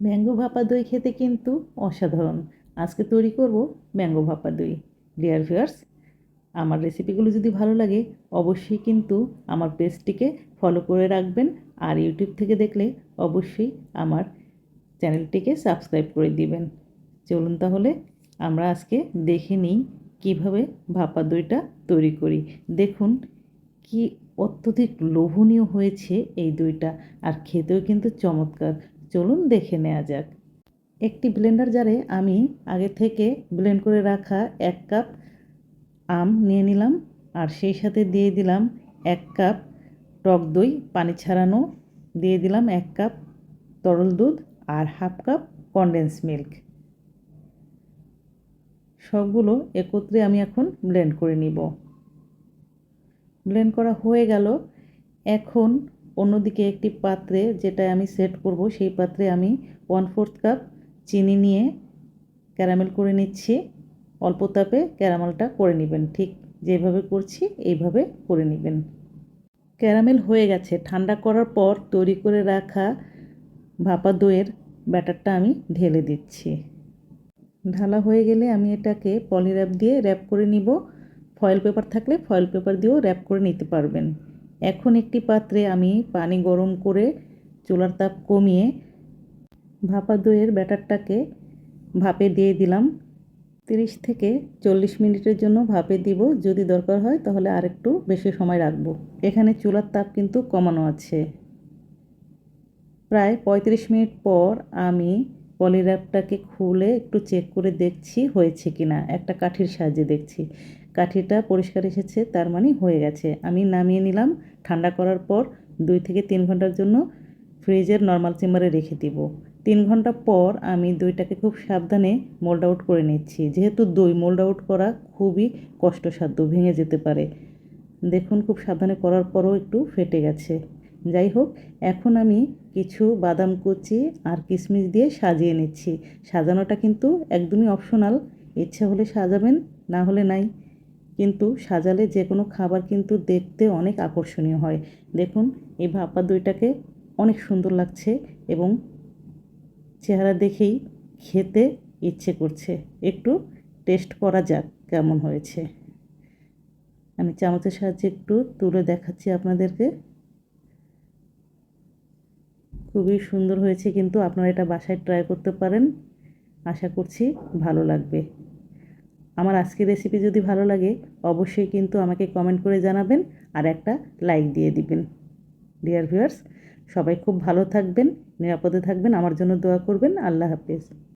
Mango ভাপা দই খেতে কিন্তু অসাধারণ। আজকে তৈরি করব ম্যাঙ্গো ভাপা দই। ডিয়ার ভিউয়ার্স আমার রেসিপিগুলো যদি ভালো লাগে, অবশ্যই কিন্তু আমার পেজটিকে ফলো করে রাখবেন আর ইউটিউব থেকে দেখলে অবশ্যই আমার চ্যানেলটিকে সাবস্ক্রাইব করে দিবেন। চলুন তাহলে আমরা আজকে দেখে নিই কীভাবে ভাপা দইটা তৈরি করি। দেখুন কি অত্যধিক লোভনীয় হয়েছে এই দইটা, আর খেতেও কিন্তু চমৎকার। চলুন দেখে নেওয়া যাক। একটি ব্লেন্ডার জারে আমি আগে থেকে ব্লেন্ড করে রাখা এক কাপ আম নিয়ে নিলাম আর সেই সাথে দিয়ে দিলাম এক কাপ টক দই, পানি ছাড়ানো দিয়ে দিলাম এক কাপ তরল দুধ আর হাফ কাপ কনডেন্স মিল্ক সবগুলো একত্রে আমি এখন ব্লেন্ড করে নিব। ব্লেন্ড করা হয়ে গেল। এখন অন্যদিকে একটি পাত্রে যেটা আমি সেট করব, সেই পাত্রে আমি ওয়ান ফোর্থ কাপ চিনি নিয়ে ক্যারামেল করে নিচ্ছি। অল্প তাপে ক্যারামেলটা করে নেবেন। ঠিক যেভাবে করছি, এইভাবে করে নেবেন। ক্যারামেল হয়ে গেছে। ঠান্ডা করার পর তৈরি করে রাখা ভাপা দইয়ের ব্যাটারটা আমি ঢেলে দিচ্ছি। ঢালা হয়ে গেলে আমি এটাকে পলি র্যাপ দিয়ে র্যাপ করে নিব। ফয়েল পেপার থাকলে ফয়েল পেপার দিয়েও র্যাপ করে নিতে পারবেন। এখন একটি পাত্রে আমি পানি গরম করে চুলার তাপ কমিয়ে ভাপা দইয়ের ব্যাটারটাকে ভাপে দিয়ে দিলাম। তিরিশ থেকে চল্লিশ মিনিটের জন্য ভাপে দিব। যদি দরকার হয় তাহলে আরেকটু বেশি সময় রাখব। এখানে চুলার তাপ কিন্তু কমানো আছে। প্রায় পঁয়ত্রিশ মিনিট পর আমি পলির্যাপটাকে খুলে একটু চেক করে দেখছি হয়েছে কি না একটা কাঠির সাহায্যে দেখছি। কাঠিটা পরিষ্কার এসেছে, তার মানে হয়ে গেছে। আমি নামিয়ে নিলাম, ঠান্ডা করার পর দুই থেকে তিন ঘণ্টার জন্য ফ্রিজের নর্মাল চেম্বারে রেখে দিব। তিন ঘণ্টা পর আমি দইটাকে খুব সাবধানে মোল্ড আউট করে নিচ্ছি। যেহেতু দই মোল্ড আউট করা খুবই কষ্টসাধ্য, ভেঙে যেতে পারে। দেখুন, খুব সাবধানে করার পরও একটু ফেটে গেছে। যাই হোক এখন আমি কিছু বাদাম কুচি আর কিশমিশ দিয়ে সাজিয়ে নিচ্ছি। সাজানোটা কিন্তু একদমই অপশনাল ইচ্ছা হলে সাজাবেন, না হলে নাই। কিন্তু সাজালে যে কোনো খাবার কিন্তু দেখতে অনেক আকর্ষণীয় হয়। দেখুন, এই ভাপা দইটাকে অনেক সুন্দর লাগছে এবং চেহারা দেখেই খেতে ইচ্ছে করছে। একটু টেস্ট করা যাক কেমন হয়েছে। আমি চামচের সাহায্যে একটু তুলে দেখাচ্ছি আপনাদেরকে। খুবই সুন্দর হয়েছে, কিন্তু আপনারা এটা বাসায় ট্রাই করতে পারেন। আশা করছি ভালো লাগবে। আমার আজকের রেসিপি যদি ভালো লাগে, অবশ্যই কিন্তু আমাকে কমেন্ট করে জানাবেন আর একটা লাইক দিয়ে দিবেন। ডিয়ার ভিউয়ার্স সবাই খুব ভালো থাকবেন, নিরাপদে থাকবেন, আমার জন্য দোয়া করবেন। আল্লাহ হাফিজ।